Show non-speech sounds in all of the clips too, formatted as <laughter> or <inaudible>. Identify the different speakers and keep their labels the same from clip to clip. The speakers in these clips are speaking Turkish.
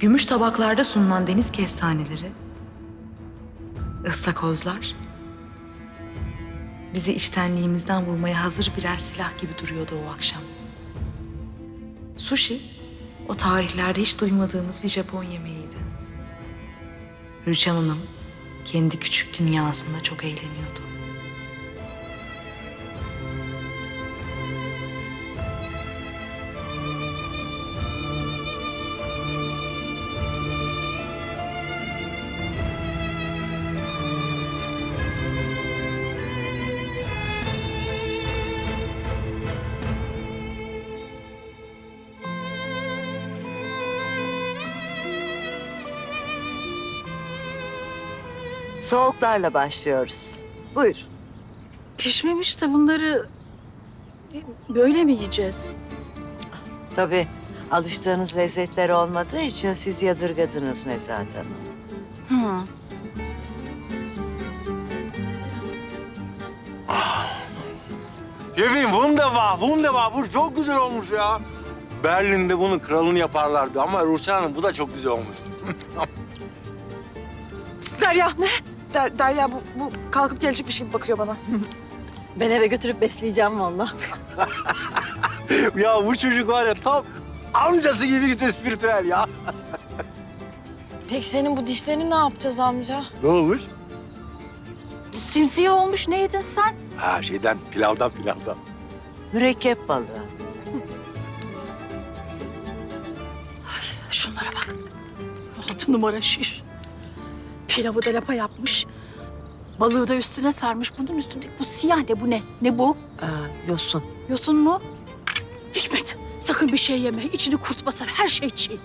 Speaker 1: Gümüş tabaklarda sunulan deniz kestaneleri, ıstakozlar bizi içtenliğimizden vurmaya hazır birer silah gibi duruyordu o akşam. Sushi, o tarihlerde hiç duymadığımız bir Japon yemeğiydi. Rüçhan Hanım kendi küçük dünyasında çok eğleniyordu.
Speaker 2: Soğuklarla başlıyoruz. Buyur.
Speaker 3: Pişmemiş de bunları böyle mi yiyeceğiz?
Speaker 2: Tabii alıştığınız lezzetler olmadığı için siz yadırgadınız Nezahat Hanım.
Speaker 3: Hı.
Speaker 4: Şefim wunderbar, wunderbar. Bu çok güzel olmuş ya. Berlin'de bunun kralını yaparlardı ama Ruşen Hanım bu da çok güzel olmuş. <laughs>
Speaker 3: Derya ne? Der, Derya bu, bu kalkıp gelecek bir şey mi bakıyor bana? <laughs>
Speaker 5: Ben eve götürüp besleyeceğim valla. <laughs>
Speaker 4: ya bu çocuk var ya tam amcası gibi ise spiritüel ya. <laughs>
Speaker 5: Peki senin bu dişlerini ne yapacağız amca?
Speaker 4: Ne olmuş?
Speaker 3: Simsiyah olmuş ne yedin sen?
Speaker 4: Ha şeyden pilavdan pilavdan.
Speaker 2: Mürekkep balığı.
Speaker 3: Şunlara bak. Altı numara şiş. Pilavı da lapa yapmış. Balığı da üstüne sarmış. Bunun üstünde bu siyah ne bu ne? Ne bu?
Speaker 2: Aa, yosun.
Speaker 3: Yosun mu? Hikmet sakın bir şey yeme. İçini kurt basar. Her şey çiğ.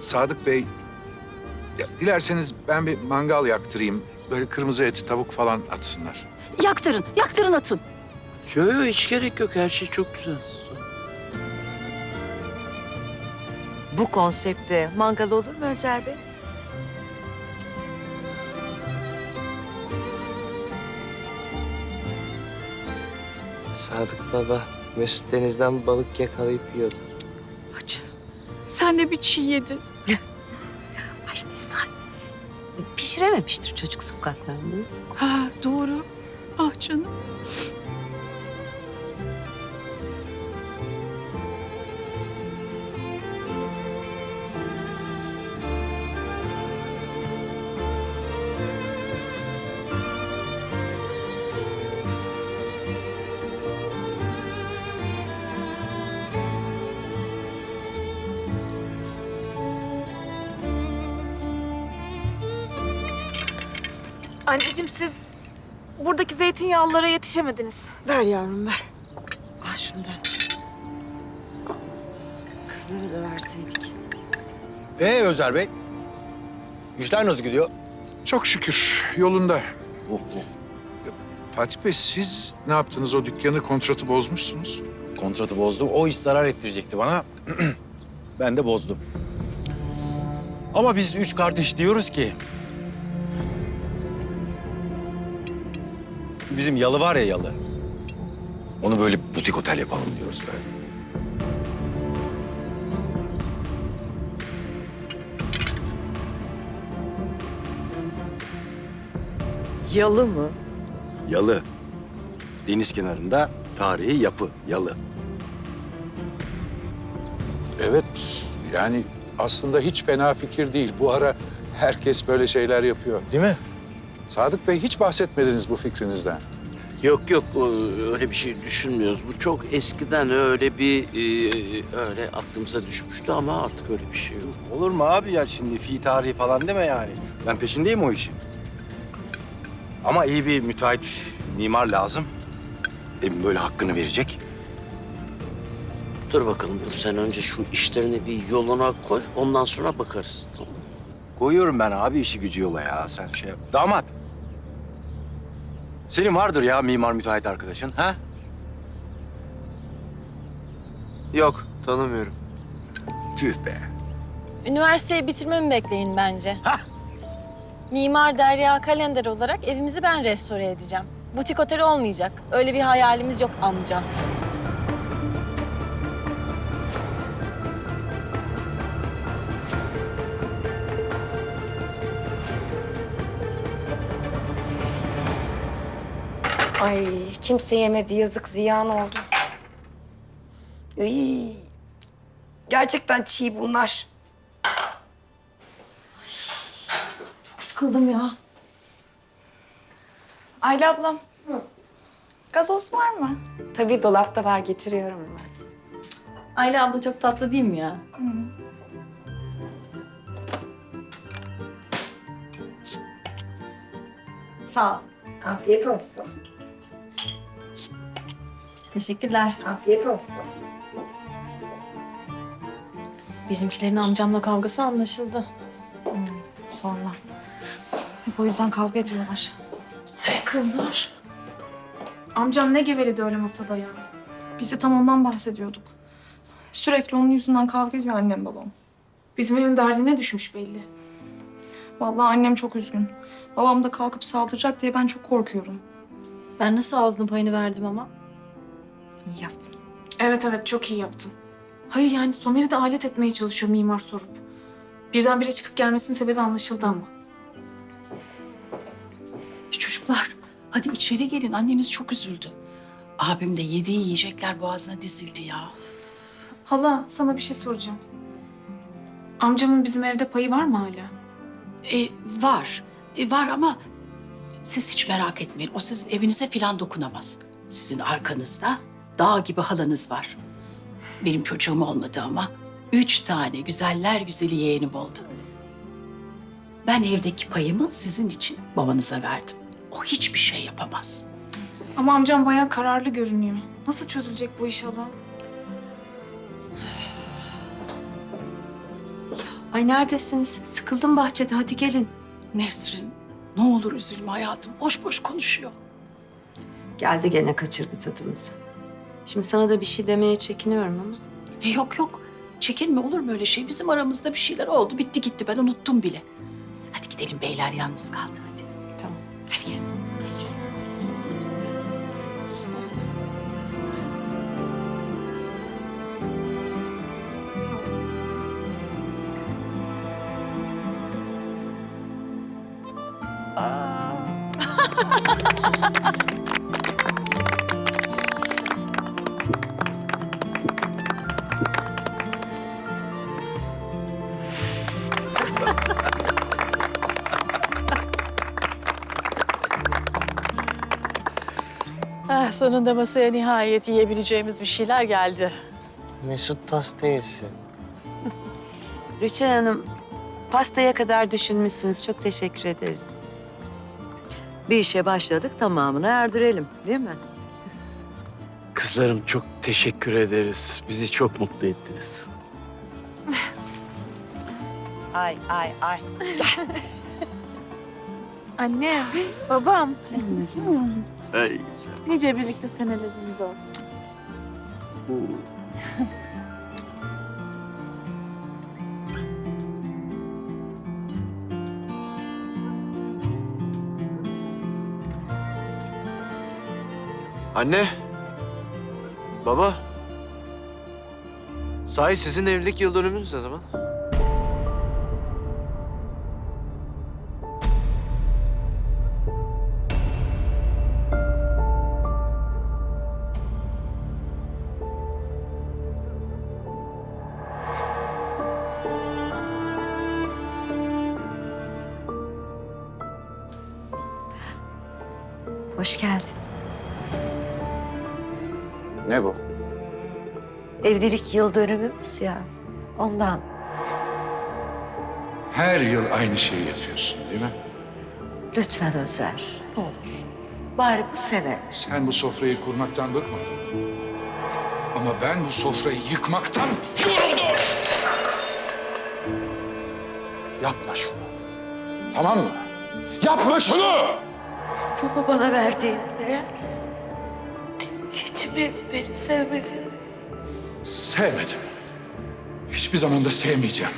Speaker 6: Sadık Bey, ya dilerseniz ben bir mangal yaktırayım. Böyle kırmızı et, tavuk falan atsınlar.
Speaker 3: Yaktırın, yaktırın atın.
Speaker 7: Yok yok hiç gerek yok. Her şey çok güzel.
Speaker 2: Bu konsepte mangal olur mu Özer Bey?
Speaker 7: Sadık baba Mesut denizden balık yakalayıp yiyordu.
Speaker 3: Açın. Sen de bir çiğ yedin.
Speaker 8: Pişirememiştir çocuk sokaklarında.
Speaker 3: Ha doğru. Ah canım.
Speaker 9: Anneciğim siz buradaki zeytinyağlılara yetişemediniz.
Speaker 3: Ver yavrum ver.
Speaker 8: Ah şundan. Kızlara da verseydik.
Speaker 4: Ee Özer Bey? İşler nasıl gidiyor?
Speaker 6: Çok şükür yolunda.
Speaker 4: Oh, oh.
Speaker 6: Fatih Bey siz ne yaptınız? O dükkanı kontratı bozmuşsunuz.
Speaker 4: Kontratı bozdum. O iş zarar ettirecekti bana. <clears throat> ben de bozdum. Ama biz üç kardeş diyoruz ki... Şu bizim yalı var ya yalı. Onu böyle butik otel yapalım diyoruz böyle.
Speaker 2: Yalı mı?
Speaker 4: Yalı. Deniz kenarında tarihi yapı, yalı.
Speaker 6: Evet yani aslında hiç fena fikir değil. Bu ara herkes böyle şeyler yapıyor.
Speaker 4: Değil mi?
Speaker 6: Sadık Bey hiç bahsetmediniz bu fikrinizden.
Speaker 7: Yok yok öyle bir şey düşünmüyoruz. Bu çok eskiden öyle bir e, öyle aklımıza düşmüştü ama artık öyle bir şey yok.
Speaker 4: Olur mu abi ya şimdi fi tarihi falan deme yani. Ben peşindeyim o işin. Ama iyi bir müteahhit mimar lazım. Evin böyle hakkını verecek.
Speaker 7: Dur bakalım dur sen önce şu işlerini bir yoluna koy ondan sonra bakarız. Tamam. mı?
Speaker 4: Koyuyorum ben abi işi gücü yola ya. Sen şey yap. Damat. Senin vardır ya mimar müteahhit arkadaşın ha?
Speaker 7: Yok tanımıyorum.
Speaker 4: Tüh be.
Speaker 5: Üniversiteyi bitirmemi bekleyin bence. Mimar Derya Kalender olarak evimizi ben restore edeceğim. Butik otel olmayacak. Öyle bir hayalimiz yok amca.
Speaker 10: Ay kimse yemedi yazık ziyan oldu. Iy, gerçekten çiğ bunlar.
Speaker 5: Çok sıkıldım ya.
Speaker 1: Ayla ablam. Gazoz var mı?
Speaker 10: Tabii dolapta var getiriyorum ben.
Speaker 5: Ayla abla çok tatlı değil mi ya?
Speaker 10: Sağ ol. Afiyet olsun.
Speaker 5: Teşekkürler.
Speaker 10: Afiyet olsun.
Speaker 5: Bizimkilerin amcamla kavgası anlaşıldı.
Speaker 1: Sonra. Hep o yüzden kavga ediyorlar.
Speaker 9: Kızlar. Amcam ne geveledi öyle masada ya.
Speaker 1: Biz de tam ondan bahsediyorduk. Sürekli onun yüzünden kavga ediyor annem babam.
Speaker 9: Bizim evin derdine düşmüş belli.
Speaker 1: Vallahi annem çok üzgün. Babam da kalkıp saldıracak diye ben çok korkuyorum.
Speaker 5: Ben nasıl ağzının payını verdim ama?
Speaker 1: İyi yaptın.
Speaker 9: Evet evet çok iyi yaptın. Hayır yani Somer'i de alet etmeye çalışıyor mimar sorup. Birdenbire çıkıp gelmesinin sebebi anlaşıldı ama.
Speaker 3: Çocuklar hadi içeri gelin anneniz çok üzüldü. Abim de yediği yiyecekler boğazına dizildi ya.
Speaker 9: Hala sana bir şey soracağım. Amcamın bizim evde payı var mı hala?
Speaker 3: E, var. E, var ama siz hiç merak etmeyin. O sizin evinize falan dokunamaz. Sizin arkanızda dağ gibi halanız var. Benim çocuğum olmadı ama üç tane güzeller güzeli yeğenim oldu. Ben evdeki payımı sizin için babanıza verdim. O hiçbir şey yapamaz.
Speaker 9: Ama amcam bayağı kararlı görünüyor. Nasıl çözülecek bu iş hala?
Speaker 8: Ay neredesiniz? Sıkıldım bahçede hadi gelin.
Speaker 3: Nesrin ne olur üzülme hayatım. Boş boş konuşuyor.
Speaker 8: Geldi gene kaçırdı tadımızı. Şimdi sana da bir şey demeye çekiniyorum ama.
Speaker 3: E, yok yok. Çekinme olur mu öyle şey? Bizim aramızda bir şeyler oldu. Bitti gitti. Ben unuttum bile. Hadi gidelim beyler yalnız kaldı hadi.
Speaker 8: Tamam.
Speaker 3: Hadi gel. <laughs>
Speaker 11: Ah, sonunda masaya nihayet yiyebileceğimiz bir şeyler geldi.
Speaker 12: Mesut pasta yesin. <laughs>
Speaker 2: Rüçhan Hanım, pastaya kadar düşünmüşsünüz. Çok teşekkür ederiz. Bir işe başladık, tamamını erdirelim değil mi?
Speaker 7: Kızlarım çok teşekkür ederiz. Bizi çok mutlu ettiniz. <laughs>
Speaker 2: Ay ay ay.
Speaker 9: Anne, babam.
Speaker 7: Ay,
Speaker 9: Nice birlikte seneleriniz olsun.
Speaker 13: Anne. Baba. Sahi sizin evlilik yıl dönümünüz ne zaman?
Speaker 2: Hoş geldin.
Speaker 6: Ne bu?
Speaker 2: Evlilik yıl dönümümüz ya. Ondan.
Speaker 6: Her yıl aynı şeyi yapıyorsun değil mi?
Speaker 2: Lütfen Özer. Ne olur. Bari bu sene.
Speaker 6: Sen bu sofrayı kurmaktan bıkmadın. Ama ben bu sofrayı yıkmaktan yoruldum. Yapma şunu. Tamam mı? Yapma şunu!
Speaker 2: topu bana verdiğinde hiçbir beni sevmedi.
Speaker 6: Sevmedim. Hiçbir zaman da sevmeyeceğim.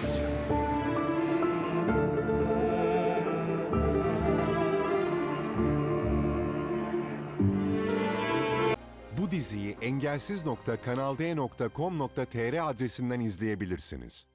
Speaker 14: Bu diziyi engelsiz.kanalde.com.tr adresinden izleyebilirsiniz.